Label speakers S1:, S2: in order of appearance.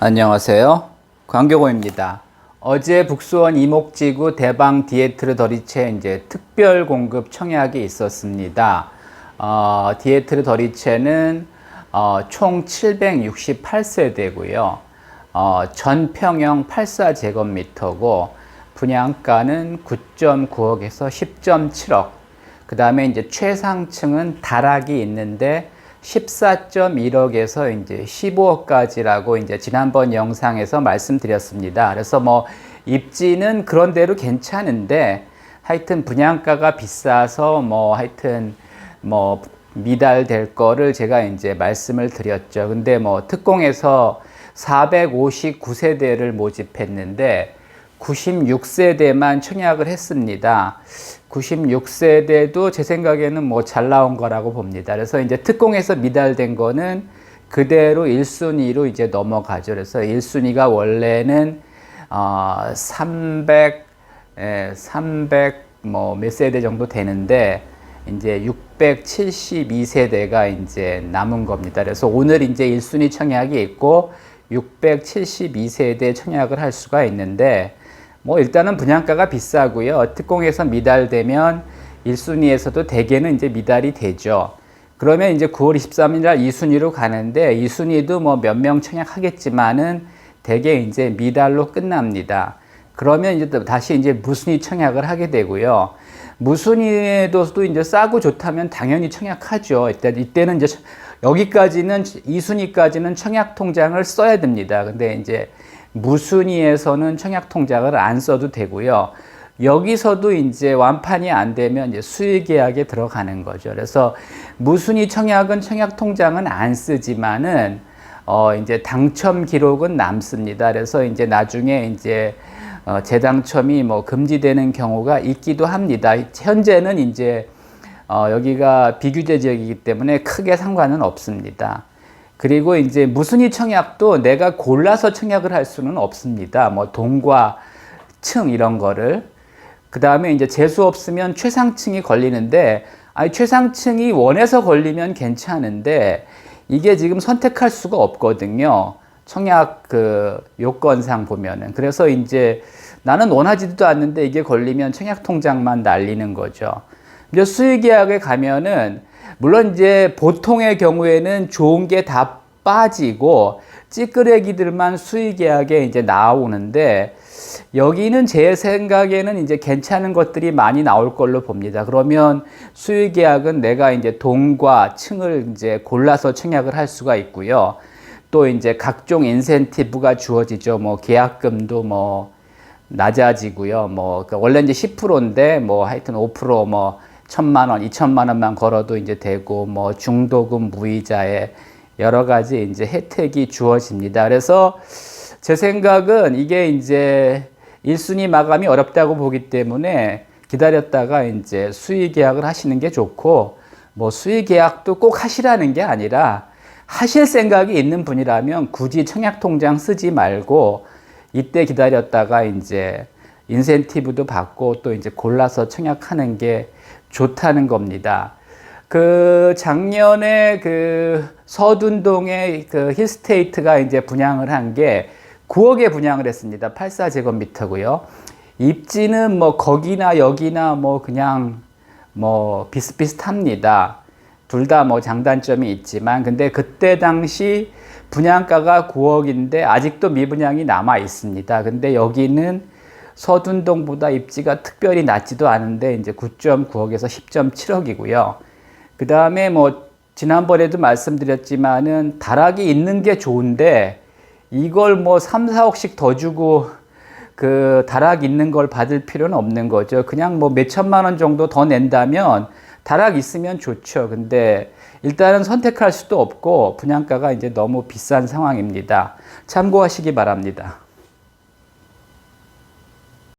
S1: 안녕하세요. 광교고입니다. 어제 북수원 이목지구 대방 디에트르 더리체 이제 특별 공급 청약이 있었습니다. 어, 디에트르 더리체는 어, 총 768세대고요. 어, 전평형 84제곱미터고 분양가는 9.9억에서 10.7억. 그 다음에 이제 최상층은 다락이 있는데 14.1억에서 이제 15억까지라고 이제 지난번 영상에서 말씀드렸습니다. 그래서 뭐 입지는 그런 대로 괜찮은데 하여튼 분양가가 비싸서 뭐 하여튼 뭐 미달될 거를 제가 이제 말씀을 드렸죠. 근데 뭐 특공에서 459세대를 모집했는데 96세대만 청약을 했습니다. 96세대도 제 생각에는 뭐 잘 나온 거라고 봅니다. 그래서 이제 특공에서 미달된 거는 그대로 1순위로 이제 넘어가죠. 그래서 1순위가 원래는 어, 300, 예, 300 뭐 몇 세대 정도 되는데 이제 672세대가 이제 남은 겁니다. 그래서 오늘 이제 1순위 청약이 있고 672세대 청약을 할 수가 있는데 뭐 일단은 분양가가 비싸고요. 특공에서 미달되면 1순위에서도 대개는 이제 미달이 되죠. 그러면 이제 9월 23일 날 2순위로 가는데 2순위도 뭐 몇 명 청약하겠지만은 대개 이제 미달로 끝납니다. 그러면 이제 또 다시 이제 무순위 청약을 하게 되고요. 무순위에도 이제 싸고 좋다면 당연히 청약하죠. 이때, 이때는 이제 여기까지는 2순위까지는 청약 통장을 써야 됩니다. 근데 이제 무순위에서는 청약 통장을 안 써도 되고요. 여기서도 이제 완판이 안 되면 이제 수의 계약에 들어가는 거죠. 그래서 무순위 청약은 청약 통장은 안 쓰지만은 어 이제 당첨 기록은 남습니다. 그래서 이제 나중에 이제 어 재당첨이 뭐 금지되는 경우가 있기도 합니다. 현재는 이제 어 여기가 비규제 지역이기 때문에 크게 상관은 없습니다. 그리고 이제 무순위 청약도 내가 골라서 청약을 할 수는 없습니다. 뭐 동과 층 이런 거를 그 다음에 이제 재수 없으면 최상층이 걸리는데 아니 최상층이 원해서 걸리면 괜찮은데 이게 지금 선택할 수가 없거든요. 청약 그 요건상 보면은 그래서 이제 나는 원하지도 않는데 이게 걸리면 청약 통장만 날리는 거죠. 이제 수의 계약에 가면은 물론 이제 보통의 경우에는 좋은 게 다 빠지고 찌끄레기들만 수의 계약에 이제 나오는데 여기는 제 생각에는 이제 괜찮은 것들이 많이 나올 걸로 봅니다. 그러면 수의 계약은 내가 이제 동과 층을 이제 골라서 청약을 할 수가 있고요. 또 이제 각종 인센티브가 주어지죠. 뭐 계약금도 뭐 낮아지고요. 뭐 원래 이제 10%인데 뭐 하여튼 5%뭐 천만 원, 이천만 원만 걸어도 이제 되고 뭐 중도금 무이자에 여러 가지 이제 혜택이 주어집니다. 그래서 제 생각은 이게 이제 1순위 마감이 어렵다고 보기 때문에 기다렸다가 이제 수의 계약을 하시는 게 좋고 뭐 수의 계약도 꼭 하시라는 게 아니라 하실 생각이 있는 분이라면 굳이 청약 통장 쓰지 말고 이때 기다렸다가 이제 인센티브도 받고 또 이제 골라서 청약하는 게 좋다는 겁니다. 그 작년에 그 서둔동의 그 힐스테이트가 이제 분양을 한 게 9억에 분양을 했습니다. 84제곱미터고요. 입지는 뭐 거기나 여기나 뭐 그냥 뭐 비슷비슷합니다. 둘 다 뭐 장단점이 있지만 근데 그때 당시 분양가가 9억인데 아직도 미분양이 남아 있습니다. 근데 여기는 서둔동보다 입지가 특별히 낮지도 않은데 이제 9.9억에서 10.7억이고요. 그 다음에 뭐 지난번에도 말씀드렸지만은 다락이 있는 게 좋은데 이걸 뭐 3, 4억씩 더 주고 그 다락 있는 걸 받을 필요는 없는 거죠. 그냥 뭐 몇천만 원 정도 더 낸다면 다락 있으면 좋죠. 근데 일단은 선택할 수도 없고 분양가가 이제 너무 비싼 상황입니다. 참고하시기 바랍니다.